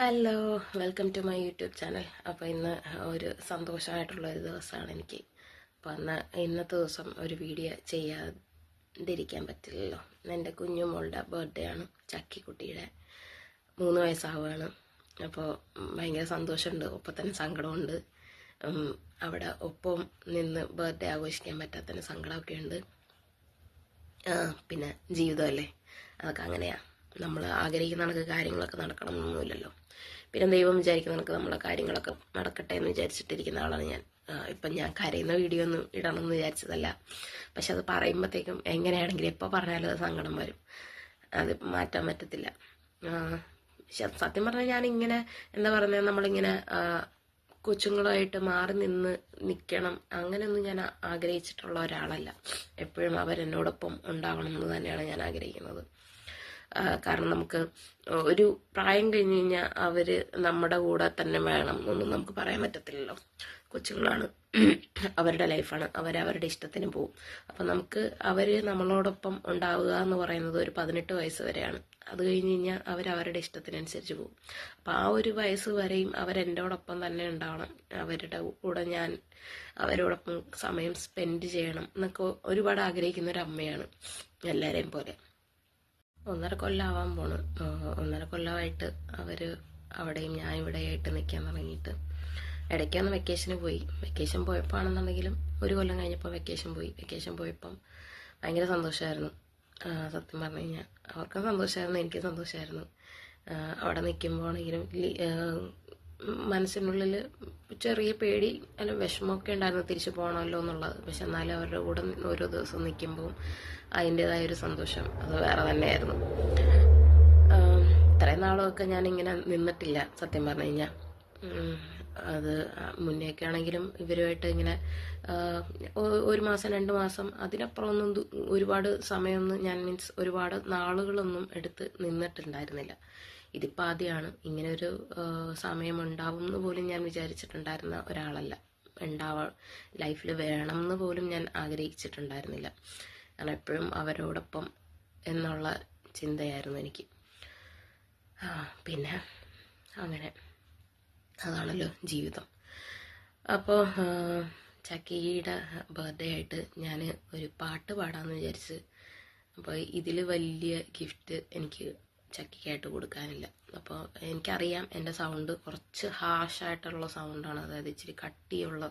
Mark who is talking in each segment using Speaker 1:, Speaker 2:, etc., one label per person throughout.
Speaker 1: Hello welcome to my YouTube channel അപ്പോൾ ഇന്ന് ഒരു സന്തോഷമായിട്ടുള്ള ഒരു ദിവസമാണ് എനിക്ക്. അപ്പോൾ അന്ന് ഇന്നത്തെ ദിവസം ഒരു വീഡിയോ ചെയ്യാതിരിക്കാൻ പറ്റില്ലല്ലോ. എന്റെ കുഞ്ഞുമോളുടെ ബർത്ത്ഡേ ആണ്. ചക്കി കുട്ടിയുടെ മൂന്ന് വയസ്സാവുകയാണ്. അപ്പോൾ ഭയങ്കര സന്തോഷമുണ്ട്. ഒപ്പം തന്നെ സങ്കടമുണ്ട് അവിടെ ഒപ്പം നിന്ന് ബർത്ത്ഡേ ആഘോഷിക്കാൻ പറ്റാത്തതിന് സങ്കടമൊക്കെ ഉണ്ട് പിന്നെ ജീവിതമല്ലേ? അതൊക്കെ അങ്ങനെയാ. നമ്മൾ ആഗ്രഹിക്കുന്ന കണക്ക് കാര്യങ്ങളൊക്കെ നടക്കണം എന്നൊന്നുമില്ലല്ലോ പിന്നെ ദൈവം വിചാരിക്കുന്ന കണക്ക് നമ്മളെ കാര്യങ്ങളൊക്കെ നടക്കട്ടെ എന്ന് വിചാരിച്ചിട്ടിരിക്കുന്ന ആളാണ് ഞാൻ. ഇപ്പം ഞാൻ കരയുന്ന വീഡിയോ ഒന്നും ഇടണം എന്ന് വിചാരിച്ചതല്ല. പക്ഷെ അത് പറയുമ്പോഴത്തേക്കും എങ്ങനെയാണെങ്കിലും എപ്പോൾ പറഞ്ഞാലും അത് സങ്കടം വരും. അത് മാറ്റാൻ പറ്റത്തില്ല. സത്യം പറഞ്ഞാൽ ഞാൻ ഇങ്ങനെ എന്താ പറയുന്നത് നമ്മളിങ്ങനെ കൊച്ചുങ്ങളായിട്ട് മാറി നിന്ന് നിൽക്കണം അങ്ങനെയൊന്നും ഞാൻ ആഗ്രഹിച്ചിട്ടുള്ള ഒരാളല്ല. എപ്പോഴും അവരെന്നോടൊപ്പം ഉണ്ടാവണം എന്ന് തന്നെയാണ് ഞാൻ ആഗ്രഹിക്കുന്നത്. കാരണം നമുക്ക് ഒരു പ്രായം കഴിഞ്ഞ് കഴിഞ്ഞാൽ അവർ നമ്മുടെ കൂടെ തന്നെ വേണം എന്നൊന്നും നമുക്ക് പറയാൻ പറ്റത്തില്ലല്ലോ. കൊച്ചുങ്ങളാണ് അവരുടെ ലൈഫാണ് അവരവരുടെ ഇഷ്ടത്തിന് പോവും. അപ്പം നമുക്ക് അവർ നമ്മളോടൊപ്പം ഉണ്ടാവുക എന്ന് പറയുന്നത് ഒരു പതിനെട്ട് വയസ്സ് വരെയാണ്. അത് കഴിഞ്ഞ് കഴിഞ്ഞാൽ അവരവരുടെ ഇഷ്ടത്തിനനുസരിച്ച് പോകും അപ്പം ആ ഒരു വയസ്സ് വരെയും അവരെന്റോടൊപ്പം തന്നെ ഉണ്ടാവണം. അവരുടെ കൂടെ ഞാൻ അവരോടൊപ്പം സമയം സ്പെൻഡ് ചെയ്യണം എന്നൊക്കെ ഒരുപാട് ആഗ്രഹിക്കുന്ന ഒരു അമ്മയാണ് എല്ലാവരെയും പോലെ. ഒന്നര കൊല്ലാവാൻ പോണു. ഒന്നര കൊല്ലമായിട്ട് അവർ അവിടെയും ഞാൻ ഇവിടെയായിട്ട് നിൽക്കാൻ തുടങ്ങിയിട്ട്. ഇടയ്ക്കാന്ന് വെക്കേഷന് പോയി. വെക്കേഷൻ പോയപ്പോഴാണെന്നുണ്ടെങ്കിലും ഒരു കൊല്ലം കഴിഞ്ഞപ്പോൾ വെക്കേഷൻ പോയി. വെക്കേഷൻ പോയപ്പം ഭയങ്കര സന്തോഷമായിരുന്നു സത്യം പറഞ്ഞു കഴിഞ്ഞാൽ അവർക്കും സന്തോഷമായിരുന്നു എനിക്കും സന്തോഷമായിരുന്നു അവിടെ നിൽക്കുമ്പോൾ ആണെങ്കിലും ലി- ആ, മനസ്സിനുള്ളിൽ ചെറിയ പേടി അല്ല വിഷമമൊക്കെ ഉണ്ടായിരുന്നു തിരിച്ചു പോകണമല്ലോ എന്നുള്ളത്. പക്ഷെ എന്നാലും അവരുടെ കൂടെ ഓരോ ദിവസം നിൽക്കുമ്പോൾ അതിന്റെതായ ഒരു സന്തോഷം അത് വേറെ തന്നെയായിരുന്നു. ഇത്രയും നാളൊക്കെ ഞാൻ ഇങ്ങനെ നിന്നിട്ടില്ല സത്യം പറഞ്ഞു കഴിഞ്ഞാൽ. അത് മുന്നേയൊക്കെ ആണെങ്കിലും ഇവരുമായിട്ട് ഇങ്ങനെ ഒരു മാസം രണ്ട് മാസം അതിനപ്പുറമൊന്നും ഒരുപാട് സമയമൊന്നും ഞാൻ മീൻസ് ഒരുപാട് നാളുകളൊന്നും എടുത്ത് നിന്നിട്ടുണ്ടായിരുന്നില്ല. ഇതിപ്പോൾ ആദ്യമാണ് ഇങ്ങനെ ഒരു സമയം ഉണ്ടാവും എന്ന് പോലും ഞാൻ വിചാരിച്ചിട്ടുണ്ടായിരുന്ന ഒരാളല്ല. ഉണ്ടാവ ലൈഫിൽ വേണം എന്ന് പോലും ഞാൻ ആഗ്രഹിച്ചിട്ടുണ്ടായിരുന്നില്ല. കാരണം എപ്പോഴും അവരോടൊപ്പം എന്നുള്ള ചിന്തയായിരുന്നു എനിക്ക്. പിന്നെ അങ്ങനെ. അതാണല്ലോ ജീവിതം. അപ്പോൾ ചക്കിയുടെ ബർത്ത്ഡേ ആയിട്ട് ഞാൻ ഒരു പാട്ട് പാടാമെന്ന് വിചാരിച്ച് അപ്പോൾ ഇതിൽ വലിയ ഗിഫ്റ്റ് എനിക്ക് ചക്കിക്കായിട്ട് കൊടുക്കാനില്ല. അപ്പോൾ എനിക്കറിയാം എന്റെ സൗണ്ട് കുറച്ച് ഹാഷായിട്ടുള്ള സൗണ്ടാണ്. അതായത് ഇച്ചിരി കട്ടിയുള്ള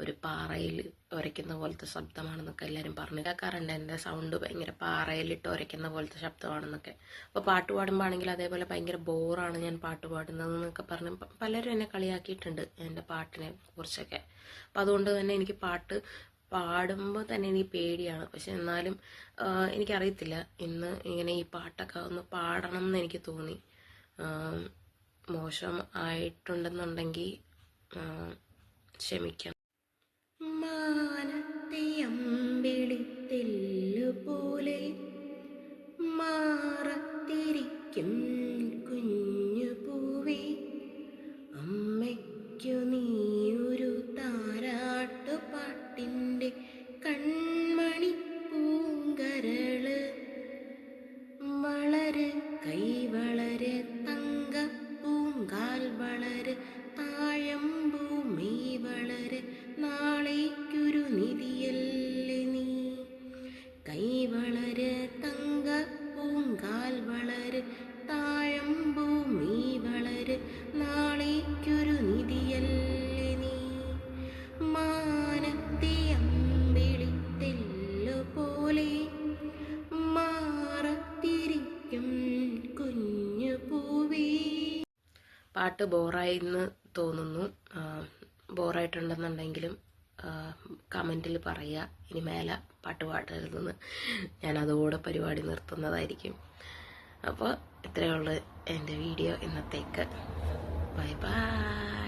Speaker 1: ഒരു പാറയിൽ ഉരയ്ക്കുന്ന പോലത്തെ ശബ്ദമാണെന്നൊക്കെ എല്ലാവരും പറഞ്ഞു കേൾക്കാറുണ്ട്. എന്റെ സൗണ്ട് ഭയങ്കര പാറയിലിട്ട് ഉരയ്ക്കുന്ന പോലത്തെ ശബ്ദമാണെന്നൊക്കെ. അപ്പോൾ പാട്ട് പാടുമ്പോൾ ആണെങ്കിൽ അതേപോലെ ഭയങ്കര ബോറാണ് ഞാൻ പാട്ട് പാടുന്നതെന്നൊക്കെ പറഞ്ഞ് പലരും എന്നെ കളിയാക്കിയിട്ടുണ്ട് എന്റെ പാട്ടിനെ കുറിച്ചൊക്കെ. അപ്പോൾ അതുകൊണ്ട് തന്നെ എനിക്ക് പാട്ട് പാടുമ്പോൾ തന്നെ എനിക്ക് പേടിയാണ്. പക്ഷെ എന്നാലും എനിക്കറിയത്തില്ല. ഇന്ന് ഇങ്ങനെ ഈ പാട്ടൊക്കെ ഒന്ന് പാടണം എന്ന് എനിക്ക് തോന്നി. മോശം ആയിട്ടുണ്ടെന്നുണ്ടെങ്കിൽ ക്ഷമിക്കണം. മാനത്തെ പോലെ മാറത്തിരിക്കും പാട്ട് ബോറായി എന്ന് തോന്നുന്നു ബോറായിട്ടുണ്ടെന്നുണ്ടെങ്കിലും കമന്റിൽ പറയുക ഇനി മേലെ പാട്ട് പാടരുതെന്ന് ഞാൻ അതുകൂടെ പരിപാടി നിർത്തുന്നതായിരിക്കും. അപ്പോൾ ഇത്രയേ ഉള്ളൂ എന്റെ വീഡിയോ ഇന്നത്തേക്ക്. Bye bye.